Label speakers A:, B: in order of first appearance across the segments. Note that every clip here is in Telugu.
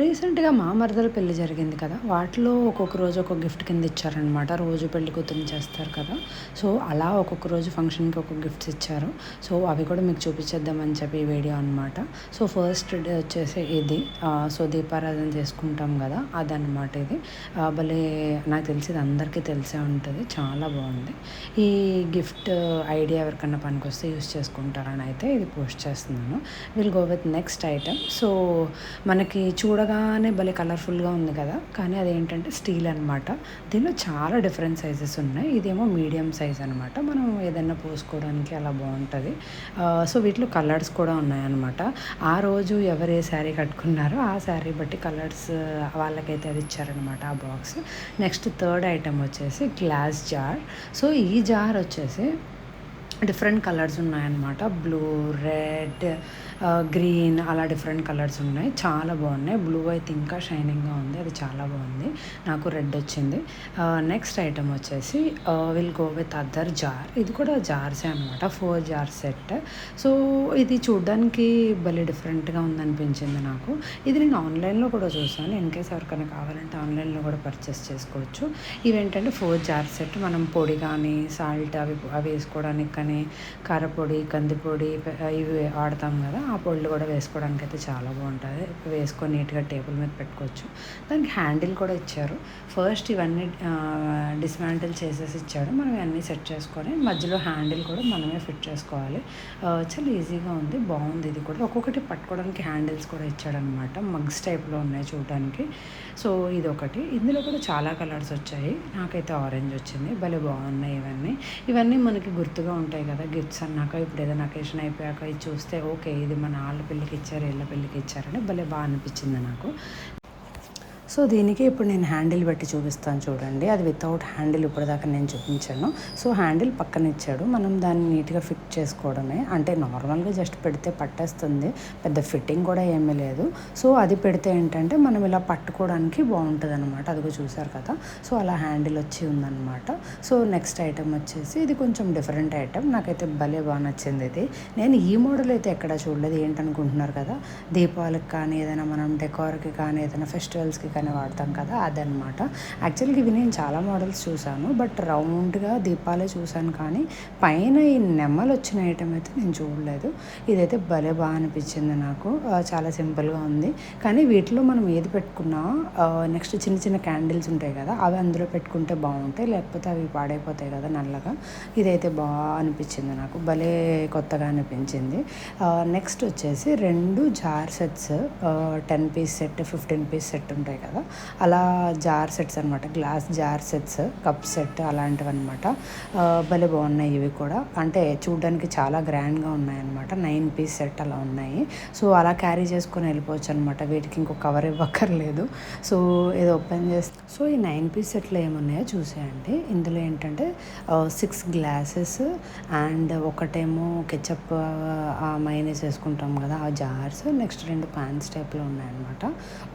A: రీసెంట్గా మా మరదల పెళ్ళి జరిగింది కదా వాటిలో ఒక్కొక్క రోజు ఒక్కొక్క గిఫ్ట్ కింద ఇచ్చారనమాట రోజు పెళ్ళి కూతురు చేస్తారు కదా. సో అలా ఒక్కొక్క రోజు ఫంక్షన్కి ఒక్కొక్క గిఫ్ట్స్ ఇచ్చారు. సో అవి కూడా మీకు చూపించేద్దామని చెప్పి వీడియో అనమాట సో ఫస్ట్ డే వచ్చేసి ఇది. సో దీపారాధన చేసుకుంటాం కదా అదనమాట ఇది. భలే నాకు తెలిసి ఇది అందరికీ తెలిసే ఉంటుంది. చాలా బాగుంది. ఈ గిఫ్ట్ ఐడియా ఎవరికన్నా పనికొస్తే యూస్ చేసుకుంటారని అయితే ఇది పోస్ట్ చేస్తున్నాను. We'll go with next item. So మనకి చూడగానే భలే కలర్ఫుల్గా ఉంది కదా. కానీ అదేంటంటే స్టీల్ అనమాట దీనిలో చాలా డిఫరెంట్ సైజెస్ ఉన్నాయి. ఇదేమో మీడియం సైజ్ అనమాట మనం ఏదైనా పోసుకోవడానికి అలా బాగుంటుంది. సో వీటిలో కలర్స్ కూడా ఉన్నాయన్నమాట. ఆ రోజు ఎవరు ఏ శారీ కట్టుకున్నారో ఆ శారీ బట్టి కలర్స్ వాళ్ళకైతే అది ఇచ్చారనమాట ఆ బాక్స్. నెక్స్ట్ థర్డ్ ఐటెం వచ్చేసి గ్లాస్ జార్. సో ఈ జార్ వచ్చేసి డిఫరెంట్ కలర్స్ ఉన్నాయన్నమాట. బ్లూ రెడ్ గ్రీన్ అలా డిఫరెంట్ కలర్స్ ఉన్నాయి. చాలా బాగున్నాయి. బ్లూ అయితే ఇంకా షైనింగ్గా ఉంది. అది చాలా బాగుంది. నాకు రెడ్ వచ్చింది. నెక్స్ట్ ఐటమ్ వచ్చేసి will go with other jar. ఇది కూడా జార్సే అనమాట ఫోర్ జార్ సెట్. సో ఇది చూడడానికి భలే డిఫరెంట్గా ఉందనిపించింది నాకు. ఇది నేను ఆన్లైన్లో కూడా చూసాను. ఇన్ కేస్ ఎవరికైనా కావాలంటే ఆన్లైన్లో కూడా పర్చేస్ చేసుకోవచ్చు. ఇవేంటంటే ఫోర్ జార్ సెట్ మనం పొడి కానీ సాల్ట్ అవి అవి వేసుకోవడానికి కానీ కారపొడి కందిపొడి ఇవి వాడతాం కదా ఆ పొడులు కూడా వేసుకోవడానికి అయితే చాలా బాగుంటుంది. వేసుకొని నీట్గా టేబుల్ మీద పెట్టుకోవచ్చు. దానికి హ్యాండిల్ కూడా ఇచ్చారు. ఫస్ట్ ఇవన్నీ డిస్మాంటిల్ చేసేసి ఇచ్చాడు. మనం ఇవన్నీ సెట్ చేసుకొని మధ్యలో హ్యాండిల్ కూడా మనమే ఫిట్ చేసుకోవాలి. చాలా ఈజీగా ఉంది. బాగుంది ఇది కూడా. ఒక్కొక్కటి పట్టుకోవడానికి హ్యాండిల్స్ కూడా ఇచ్చాడనమాట. మగ్స్ టైప్లో ఉన్నాయి చూడడానికి సో ఇది ఒకటి ఇందులో కూడా చాలా కలర్స్ వచ్చాయి. నాకైతే ఆరెంజ్ వచ్చింది. భలే బాగున్నాయి ఇవన్నీ. ఇవన్నీ మనకి గుర్తుగా ఉంటాయి. కదా గిఫ్ట్స్ అన్నాక ఇప్పుడు ఏదైనా అకేషన్ అయిపోయాక ఇది చూస్తే ఓకే ఇది మన వాళ్ళ పెళ్ళికి ఇచ్చారు వీళ్ళ పెళ్ళికి ఇచ్చారని భలే బాగా అనిపించింది నాకు. సో దీనికి ఇప్పుడు నేను హ్యాండిల్ పెట్టి చూపిస్తాను చూడండి. అది వితౌట్ హ్యాండిల్ ఇప్పటిదాకా నేను చూపించాను. సో హ్యాండిల్ పక్కన ఇచ్చాడు మనం దాన్ని నీట్గా ఫిట్ చేసుకోవడమే. అంటే నార్మల్గా జస్ట్ పెడితే పట్టేస్తుంది. పెద్ద ఫిట్టింగ్ కూడా ఏమీ లేదు. సో అది పెడితే ఏంటంటే మనం ఇలా పట్టుకోవడానికి బాగుంటుంది అనమాట అదిగో చూసారు కదా. సో అలా హ్యాండిల్ వచ్చి ఉందన్నమాట. సో నెక్స్ట్ ఐటమ్ వచ్చేసి ఇది కొంచెం డిఫరెంట్ ఐటెం నాకైతే భలే బాగా నచ్చింది ఇది. నేను ఈ మోడల్ అయితే ఎక్కడ చూడలేదు. ఏంటనుకుంటున్నారు కదా? దీపావళికి కానీ ఏదైనా మనం డెకార్కి కానీ ఏదైనా ఫెస్టివల్స్కి కానీ వాడతాం కదా అదనమాట యాక్చువల్గా ఇవి నేను చాలా మోడల్స్ చూశాను బట్ రౌండ్గా దీపాలే చూశాను కానీ పైన ఈ నెమ్మలు వచ్చిన ఐటమ్ అయితే నేను చూడలేదు. ఇదైతే భలే బాగా అనిపించింది నాకు. చాలా సింపుల్గా ఉంది. కానీ వీటిలో మనం ఏది పెట్టుకున్నా నెక్స్ట్ చిన్న చిన్న క్యాండిల్స్ ఉంటాయి కదా అవి అందులో పెట్టుకుంటే బాగుంటాయి లేకపోతే అవి పాడైపోతాయి కదా నల్లగా. ఇదైతే బాగా అనిపించింది నాకు. భలే కొత్తగా అనిపించింది. నెక్స్ట్ వచ్చేసి రెండు jar sets ten piece set fifteen piece set ఉంటాయి కదా అలా జార్ సెట్స్ అనమాట glass jar sets cup set అలాంటివి అనమాట భలే బాగున్నాయి ఇవి కూడా. అంటే చూడడానికి చాలా గ్రాండ్గా ఉన్నాయన్నమాట. నైన్ పీస్ సెట్ అలా ఉన్నాయి. సో అలా క్యారీ చేసుకొని వెళ్ళిపోవచ్చు అనమాట వీటికి ఇంకో కవర్ ఇవ్వక్కర్లేదు. సో ఇది ఓపెన్ చేస్తే సో ఈ నైన్ పీస్ సెట్లో ఏమున్నాయో చూసేయండి. ఇందులో ఏంటంటే సిక్స్ గ్లాసెస్ అండ్ ఒకటేమో కెచప్ మైనస్ వేసుకుంటాం కదా ఆ జార్స్. నెక్స్ట్ రెండు ప్యాన్స్ టైప్లో ఉన్నాయన్నమాట.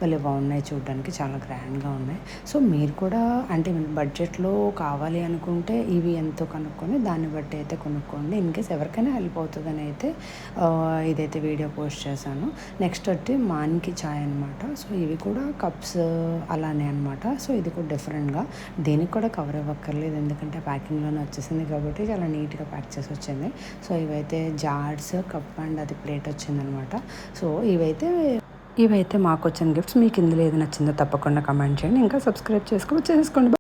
A: భలే బాగున్నాయి చూడడానికి. చాలా గ్రాండ్గా ఉన్నాయి. సో మీరు కూడా అంటే బడ్జెట్లో కావాలి అనుకుంటే ఇవి ఎంతో కనుక్కొని దాన్ని బట్టి అయితే కొనుక్కోండి. ఇన్ కేస్ ఎవరికైనా హెల్ప్ అవుతుందని అయితే ఇదైతే వీడియో పోస్ట్ చేశాను. నెక్స్ట్ వచ్చి మాన్కి చాయ్ అనమాట సో ఇవి కూడా కప్స్ అలానే అనమాట సో ఇది కూడా డిఫరెంట్గా. దీనికి కూడా కవర్ అవ్వక్కర్లేదు. ఎందుకంటే ప్యాకింగ్లోనే వచ్చేసింది కాబట్టి చాలా నీట్గా ప్యాక్ చేసి వచ్చింది. సో ఇవైతే జార్స్ కప్ అండ్ అది ప్లేట్ వచ్చిందనమాట సో ఇవైతే ఇవైతే మాకు వచ్చిన గిఫ్ట్స్ మీకు ఇందులో ఏది నచ్చిందో తప్పకుండా కమెంట్ చేయండి. ఇంకా సబ్స్క్రైబ్ చేసుకో చేసుకోండి.